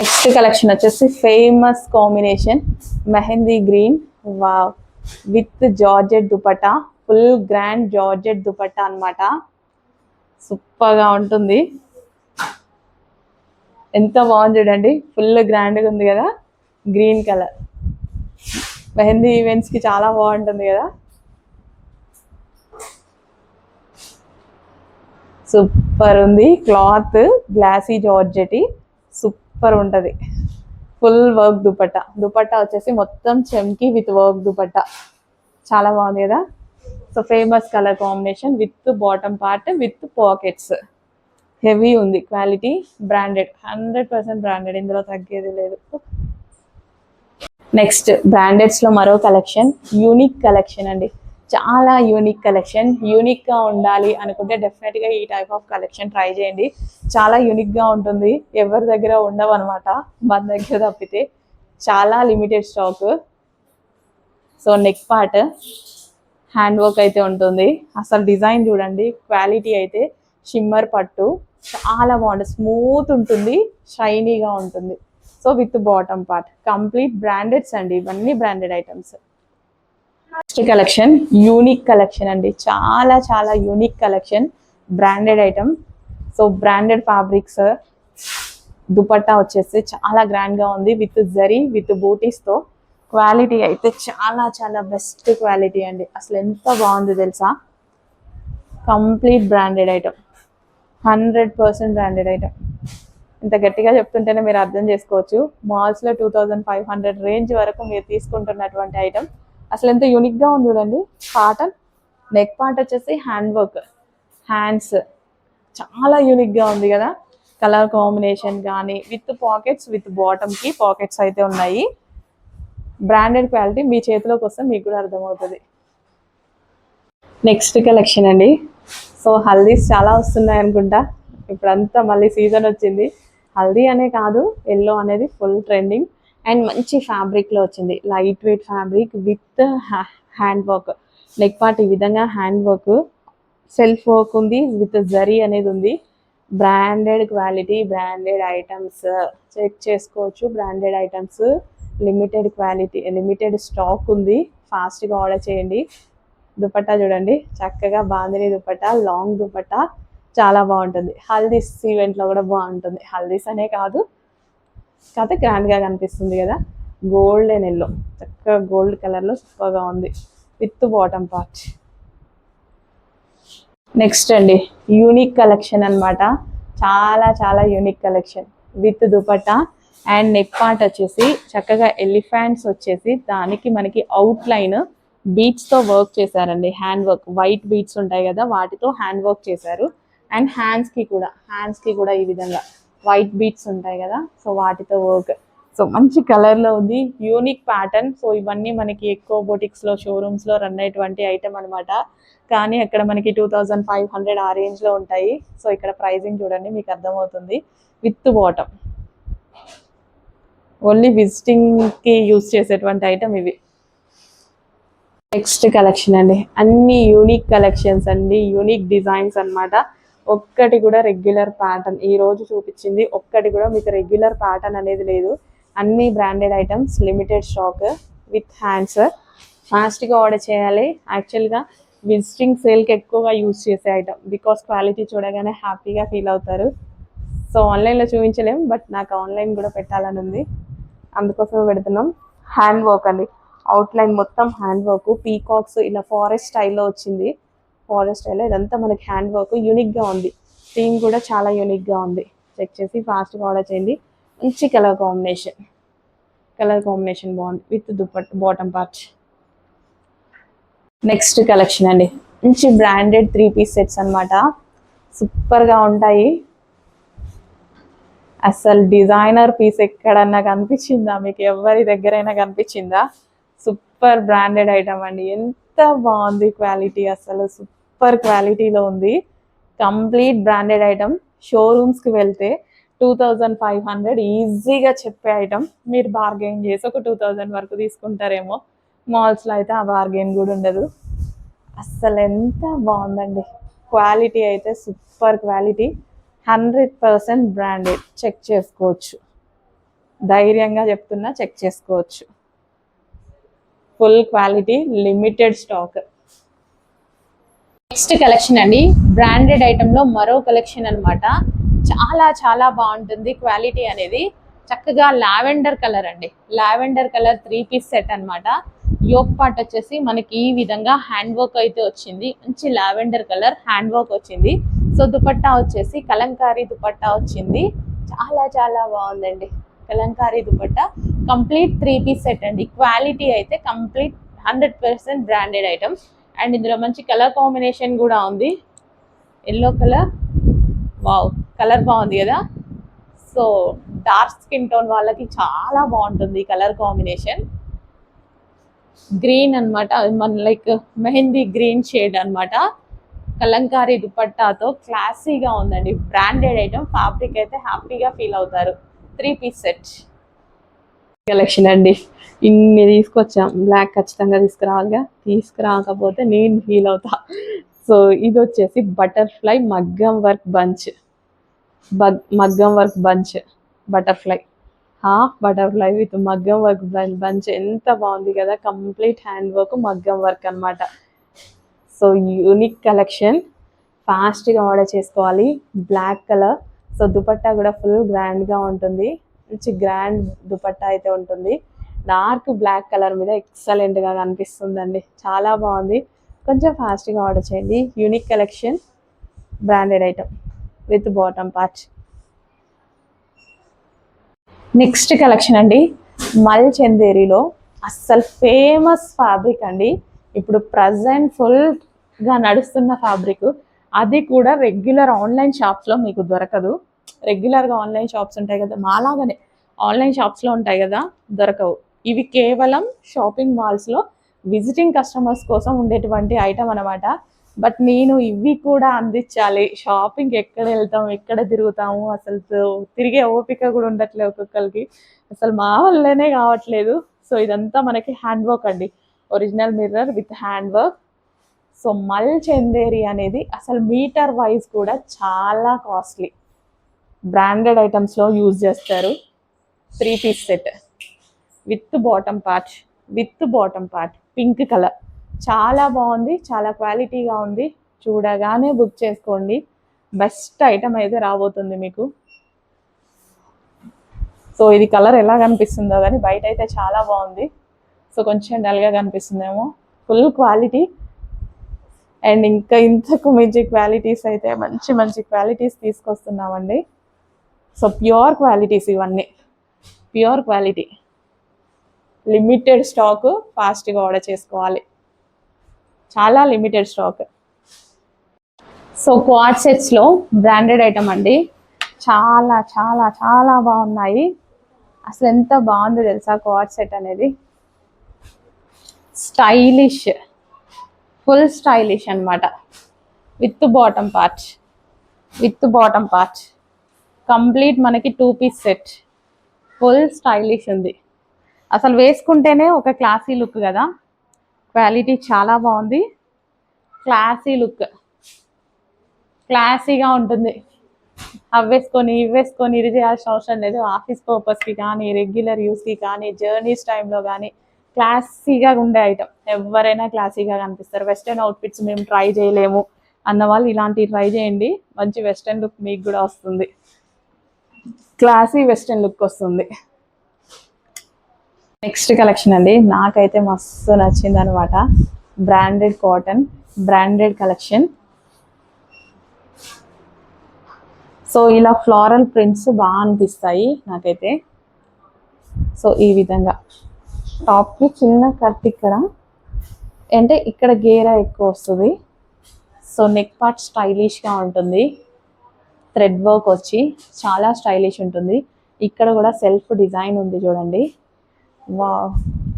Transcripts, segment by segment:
Next collection వచ్చేసి famous combination mehndi green wow with georgette dupatta full grand georgette dupatta అన్నమాట. సూపర్గా ఉంటుంది. ఎంత బాగుంది చూడండి. ఫుల్ గ్రాండ్గా ఉంది కదా. గ్రీన్ కలర్ మెహందీ ఈవెంట్స్కి చాలా బాగుంటుంది కదా. సూపర్ ఉంది. క్లాత్ గ్లాసీ జార్జెట్ సూపర్ ఉంటుంది. Full work dupatta. దుపట్టా వచ్చేసి మొత్తం చెంకి విత్ వర్క్ దుపట్టా. చాలా బాగుంది కదా? So famous colour combination with bottom part with pockets heavy ఉంది. Quality branded hundred percent branded ఇందులో తగ్గేది లేదు. నెక్స్ట్ బ్రాండెడ్స్లో మరో కలెక్షన్ యూనిక్ కలెక్షన్ అండి. చాలా యూనిక్ కలెక్షన్ యూనిక్గా ఉండాలి అనుకుంటే డెఫినెట్గా ఈ టైప్ ఆఫ్ కలెక్షన్ ట్రై చేయండి. చాలా యూనిక్గా ఉంటుంది. ఎవరి దగ్గర ఉండవు అనమాట మన దగ్గర తప్పితే చాలా limited stock so neck part hand work అయితే ఉంటుంది. అసలు డిజైన్ చూడండి క్వాలిటీ అయితే షిమ్మర్ పట్టు. చాలా బాగుంటుంది. స్మూత్ ఉంటుంది షైనీగా ఉంటుంది. So with bottom part complete brandeds అండి ఇవన్నీ branded items next collection unique collection అండి. చాలా చాలా unique collection branded item so branded fabrics dupatta వచ్చేసి చాలా గ్రాండ్గా ఉంది. విత్ జరీ విత్ బూటీస్తో క్వాలిటీ అయితే చాలా చాలా బెస్ట్ క్వాలిటీ అండి. అసలు ఎంత బాగుంది తెలుసా? Complete branded item hundred percent branded item ఇంత గట్టిగా చెప్తుంటేనే మీరు అర్థం చేసుకోవచ్చు. మాల్స్లో two thousand five hundred range వరకు మీరు తీసుకుంటున్నటువంటి ఐటమ్ అసలు ఎంత యూనిక్గా ఉంది చూడండి. కాటన్ నెక్ పార్ట్ వచ్చేసి హ్యాండ్ వర్క్ హ్యాండ్స్ చాలా యూనిక్గా ఉంది కదా. కలర్ కాంబినేషన్ కానీ విత్ పాకెట్స్ విత్ బాటమ్కి పాకెట్స్ అయితే ఉన్నాయి. బ్రాండెడ్ క్వాలిటీ మీ చేతిలోకి వస్తే మీకు కూడా అర్థమవుతుంది. నెక్స్ట్ కలెక్షన్ అండి. సో హల్దీస్ చాలా వస్తున్నాయి అనుకుంటా. ఇప్పుడంతా మళ్ళీ సీజన్ వచ్చింది. హల్దీ అనే కాదు ఎల్లో అనేది ఫుల్ ట్రెండింగ్ అండ్ మంచి ఫ్యాబ్రిక్లో వచ్చింది. Light weight fabric with hand work neck part ఈ విధంగా హ్యాండ్ వర్క్ సెల్ఫ్ వర్క్ ఉంది విత్ జరీ అనేది ఉంది. Branded quality branded items check చేసుకోవచ్చు branded items limited quality limited stock ఉంది. ఫాస్ట్గా ఆర్డర్ చేయండి. దుపట్టా చూడండి. చక్కగా బాందిని దుపట్టా లాంగ్ దుపట్టా. చాలా బాగుంటుంది. హల్దీస్ ఈవెంట్లో కూడా బాగుంటుంది. హల్దీస్ అనే కాదు. కాకపోతే గ్రాండ్గా కనిపిస్తుంది కదా. గోల్డ్ అండ్ ఎల్లో చక్కగా గోల్డ్ కలర్లో సూపర్గా ఉంది. విత్ బాటమ్ పార్ట్ నెక్స్ట్ అండి. యూనిక్ కలెక్షన్ అన్నమాట. చాలా చాలా unique collection with dupatta and neck part వచ్చేసి చక్కగా ఎలిఫెంట్స్ వచ్చేసి దానికి మనకి అవుట్ లైన్ బీట్స్తో వర్క్ చేశారండి. హ్యాండ్ వర్క్ వైట్ బీట్స్ ఉంటాయి కదా వాటితో హ్యాండ్ వర్క్ చేశారు. అండ్ హ్యాండ్స్కి కూడా హ్యాండ్స్కి కూడా ఈ విధంగా. వైట్ బీట్స్ ఉంటాయి కదా సో వాటితో వర్క్ సో మంచి కలర్లో ఉంది యూనిక్ ప్యాటర్న్ సో ఇవన్నీ మనకి ఎక్కువ బొటిక్స్లో షోరూమ్స్లో రన్ అయ్యేటువంటి ఐటమ్ అన్నమాట. కానీ అక్కడ మనకి టూ థౌజండ్ ఫైవ్ హండ్రెడ్ ఆ రేంజ్లో ఉంటాయి. సో ఇక్కడ ప్రైజింగ్ చూడండి మీకు అర్థమవుతుంది. విత్ బాటమ్ ఓన్లీ విజిటింగ్కి యూస్ చేసేటువంటి ఐటమ్ ఇవి. నెక్స్ట్ కలెక్షన్ అండి. అన్ని యూనిక్ కలెక్షన్స్ అండి యూనిక్ డిజైన్స్ అన్నమాట. ఒక్కటి కూడా రెగ్యులర్ ప్యాటర్న్ ఈ రోజు చూపించింది ఒక్కటి కూడా మీకు రెగ్యులర్ ప్యాటర్న్ అనేది లేదు. అన్ని branded items limited stock with hands ఫాస్ట్గా ఆర్డర్ చేయాలి. యాక్చువల్గా విజిటింగ్ సేల్కి ఎక్కువగా యూజ్ చేసే ఐటమ్ బికాస్ క్వాలిటీ చూడగానే హ్యాపీగా ఫీల్ అవుతారు. సో ఆన్లైన్లో చూపించలేం బట్ నాకు ఆన్లైన్ కూడా పెట్టాలని ఉంది. అందుకోసమే పెడుతున్నాం. హ్యాండ్ వర్క్ అండి. అవుట్లైన్ మొత్తం హ్యాండ్ వర్క్ పీకాక్స్ ఇలా ఫారెస్ట్ స్టైల్లో వచ్చింది. ఫారెస్ట్ స్టైల్లో ఇదంతా మనకి హ్యాండ్ వర్క్ యూనిక్గా ఉంది. థీమ్ కూడా చాలా యూనిక్గా ఉంది. చెక్ చేసి ఫాస్ట్గా ఆర్డర్ చేయండి. మంచి కలర్ కాంబినేషన్ కలర్ కాంబినేషన్ బాగుంది. With dupatta bottom part next collection అండి. మంచి బ్రాండెడ్ త్రీ పీస్ సెట్స్ అనమాట సూపర్గా ఉంటాయి. అసలు డిజైనర్ పీస్ ఎక్కడన్నా కనిపించిందా? మీకు ఎవరి దగ్గరైనా కనిపించిందా? సూపర్ బ్రాండెడ్ ఐటమ్ అండి. ఎంత బాగుంది క్వాలిటీ అసలు. సూపర్ సూపర్ క్వాలిటీలో ఉంది. Complete branded item. షోరూమ్స్కి వెళ్తే టూ థౌజండ్ ఫైవ్ హండ్రెడ్ ఈజీగా చెప్పే ఐటమ్. మీరు బార్గెయిన్ చేసి ఒక టూ థౌజండ్ వరకు తీసుకుంటారేమో. మాల్స్లో అయితే ఆ బార్గెయిన్ కూడా ఉండదు. అస్సలు ఎంత బాగుందండి. క్వాలిటీ అయితే super quality. Hundred percent branded. Check చేసుకోవచ్చు. ధైర్యంగా చెప్తున్నా చెక్ చేసుకోవచ్చు. Full quality limited stock. Next collection అండి. బ్రాండెడ్ ఐటెంలో మరో కలెక్షన్ అన్నమాట. చాలా చాలా బాగుంటుంది. క్వాలిటీ అనేది చక్కగా లావెండర్ కలర్ అండి. Lavender colour three piece set అనమాట యోక్ పార్ట్ వచ్చేసి మనకి ఈ విధంగా హ్యాండ్ వర్క్ అయితే వచ్చింది. మంచి లావెండర్ కలర్ హ్యాండ్ వర్క్ వచ్చింది. సో దుపట్టా వచ్చేసి కలంకారీ దుపట్టా వచ్చింది. చాలా చాలా బాగుందండి. Kalamkari dupatta. Complete three piece set అండి. క్వాలిటీ అయితే complete hundred percent branded item and ఇందులో మంచి కలర్ కాంబినేషన్ కూడా ఉంది. Yellow colour. వావ్ కలర్ బాగుంది కదా? సో డార్క్ స్కిన్ టోన్ వాళ్ళకి చాలా బాగుంటుంది కలర్ కాంబినేషన్. గ్రీన్ అన్నమాట మన లైక్ మెహందీ గ్రీన్ షేడ్ అన్నమాట. కలంకారీ దుపట్టాతో క్లాసీగా ఉందండి. బ్రాండెడ్ ఐటమ్ ఫ్యాబ్రిక్ అయితే హ్యాపీగా ఫీల్ అవుతారు. Three piece set. కలెక్షన్ అండి. ఇన్ని తీసుకొచ్చాం. బ్లాక్ ఖచ్చితంగా తీసుకురావాలిగా. తీసుకురాకపోతే నేను ఫీల్ అవుతా. సో ఇది వచ్చేసి బటర్ఫ్లై మగ్గం వర్క్ బంచ్ మగ్గం work bunch butterfly half butterfly with మగ్గం వర్క్ బంచ్ ఎంత బాగుంది కదా. కంప్లీట్ హ్యాండ్ వర్క్ మగ్గం వర్క్ అన్నమాట. సో యూనిక్ కలెక్షన్ ఫాస్ట్గా ఆర్డర్ చేసుకోవాలి. బ్లాక్ కలర్ సో దుపట్టా కూడా ఫుల్ గ్రాండ్గా ఉంటుంది. మంచి గ్రాండ్ దుపట్టా అయితే ఉంటుంది. డార్క్ బ్లాక్ కలర్ మీద ఎక్సలెంట్గా కనిపిస్తుందండి. చాలా బాగుంది. కొంచెం ఫాస్ట్గా ఆర్డర్ చేయండి. Unique collection. Branded item with bottom part. Next collection అండి. మల్ చందేరిలో అస్సలు ఫేమస్ ఫ్యాబ్రిక్ అండి. ఇప్పుడు ప్రజెంట్ ఫుల్గా నడుస్తున్న ఫ్యాబ్రిక్. అది కూడా రెగ్యులర్ ఆన్లైన్ షాప్స్లో మీకు దొరకదు. రెగ్యులర్గా ఆన్లైన్ షాప్స్ ఉంటాయి కదా మాలాగానే ఆన్లైన్ షాప్స్లో ఉంటాయి కదా దొరకవు. ఇవి కేవలం షాపింగ్ మాల్స్లో విజిటింగ్ కస్టమర్స్ కోసం ఉండేటువంటి ఐటమ్ అనమాట బట్ నేను ఇవి కూడా అందించాలి. షాపింగ్ ఎక్కడ వెళ్తాం ఎక్కడ తిరుగుతాము అసలు తిరిగే ఓపిక కూడా ఉండట్లేదు ఒక్కొక్కరికి. అసలు మా వల్లనే కావట్లేదు. సో ఇదంతా మనకి హ్యాండ్ వర్క్ అండి. Original mirror with hand work so mul Chanderi అనేది అసలు మీటర్ వైజ్ కూడా చాలా కాస్ట్లీ. బ్రాండెడ్ ఐటమ్స్లో యూజ్ చేస్తారు. Three piece set. With bottom part with bottom part pink colour. చాలా బాగుంది చాలా క్వాలిటీగా ఉంది. చూడగానే బుక్ చేసుకోండి. బెస్ట్ ఐటమ్ అయితే రాబోతుంది మీకు. సో ఇది కలర్ ఎలా కనిపిస్తుందో కానీ బయట అయితే చాలా బాగుంది. సో కొంచెం డల్గా కనిపిస్తుందేమో. Full quality. అండ్ ఇంకా ఇంతకు మించి క్వాలిటీస్ అయితే మంచి మంచి క్వాలిటీస్ తీసుకొస్తున్నామండి. సో ప్యూర్ క్వాలిటీస్ ఇవన్నీ. Pure quality. లిమిటెడ్ స్టాక్ ఫాస్ట్గా ఆర్డర్ చేసుకోవాలి. చాలా లిమిటెడ్ స్టాక్. సో క్వాడ్ సెట్స్లో బ్రాండెడ్ ఐటమ్ అండి. చాలా చాలా చాలా బాగున్నాయి. అసలు ఎంత బాగుందో తెలుసా క్వాడ్ సెట్ అనేది? స్టైలిష్. ఫుల్ స్టైలిష్ అన్నమాట. With bottom part. With bottom part. Complete మనకి two piece set. Full stylish ఉంది. అసలు వేసుకుంటేనే ఒక క్లాసీ లుక్ కదా. క్వాలిటీ చాలా బాగుంది. Classy look. క్లాసీగా ఉంటుంది. అవి వేసుకొని ఇవి వేసుకొని ఇది చేయాల్సిన అవసరం లేదు. ఆఫీస్ పర్పస్కి కానీ రెగ్యులర్ యూస్కి కానీ జర్నీస్ టైంలో కానీ క్లాసీగా ఉండే ఐటమ్ ఎవరైనా క్లాసీగా కనిపిస్తారు. వెస్ట్రన్ అవుట్ఫిట్స్ మేము ట్రై చేయలేము అన్న వాళ్ళు ఇలాంటివి ట్రై చేయండి. మంచి వెస్ట్రన్ లుక్ మీకు కూడా వస్తుంది. క్లాసీ వెస్ట్రన్ లుక్ వస్తుంది. నెక్స్ట్ కలెక్షన్ అండి. నాకైతే మస్తు నచ్చింది అనమాట branded cotton branded collection so ఇలా ఫ్లోరల్ ప్రింట్స్ బాగా అనిపిస్తాయి నాకైతే. సో ఈ విధంగా. టాప్కి చిన్న కట్ ఇక్కడ. అంటే ఇక్కడ గేరా ఎక్కువ వస్తుంది. సో నెక్ పార్ట్ స్టైలిష్గా ఉంటుంది. థ్రెడ్ వర్క్ వచ్చి చాలా స్టైలిష్ ఉంటుంది. ఇక్కడ కూడా సెల్ఫ్ డిజైన్ ఉంది చూడండి. వా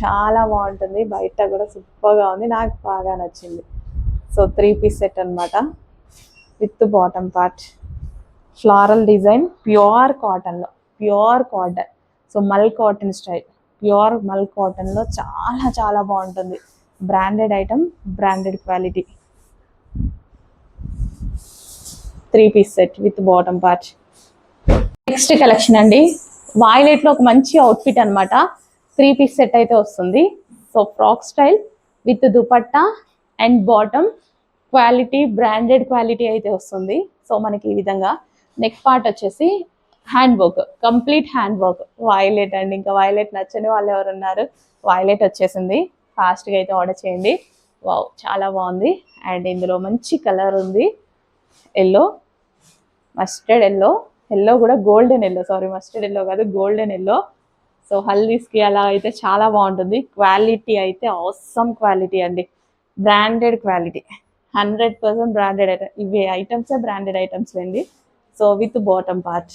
చాలా బాగుంటుంది. బయట కూడా సూపర్గా ఉంది. నాకు బాగా నచ్చింది. సో త్రీ పీస్ సెట్ అనమాట with bottom part. Floral design pure కాటన్లో. Pure cotton. So mul cotton style. Pure mul కాటన్లో చాలా చాలా బాగుంటుంది. Branded item branded quality. Three piece set with bottom part. Next collection అండి. వాయిలెట్లో ఒక మంచి అవుట్ఫిట్ అనమాట త్రీ పీస్ సెట్ అయితే వస్తుంది. So frock style with dupatta and bottom quality branded quality అయితే వస్తుంది. సో మనకి ఈ విధంగా నెక్ పార్ట్ వచ్చేసి hand work complete hand work. Violet అండి ఇంకా వాయిలెట్ నచ్చని వాళ్ళు ఎవరు ఉన్నారు? వాయిలెట్ వచ్చేసింది. ఫాస్ట్గా అయితే ఆర్డర్ చేయండి. వావ్ చాలా బాగుంది. అండ్ ఇందులో మంచి కలర్ ఉంది. ఎల్లో మస్టర్డ్ ఎల్లో ఎల్లో కూడా golden yellow sorry mustard yellow కాదు గోల్డెన్ ఎల్లో సో హల్దీస్కి అలా అయితే చాలా బాగుంటుంది. క్వాలిటీ అయితే అవసమ్ క్వాలిటీ అండి. Branded quality. Hundred percent branded item ఇవి ఐటమ్సే బ్రాండెడ్ ఐటమ్స్ అండి. So with bottom part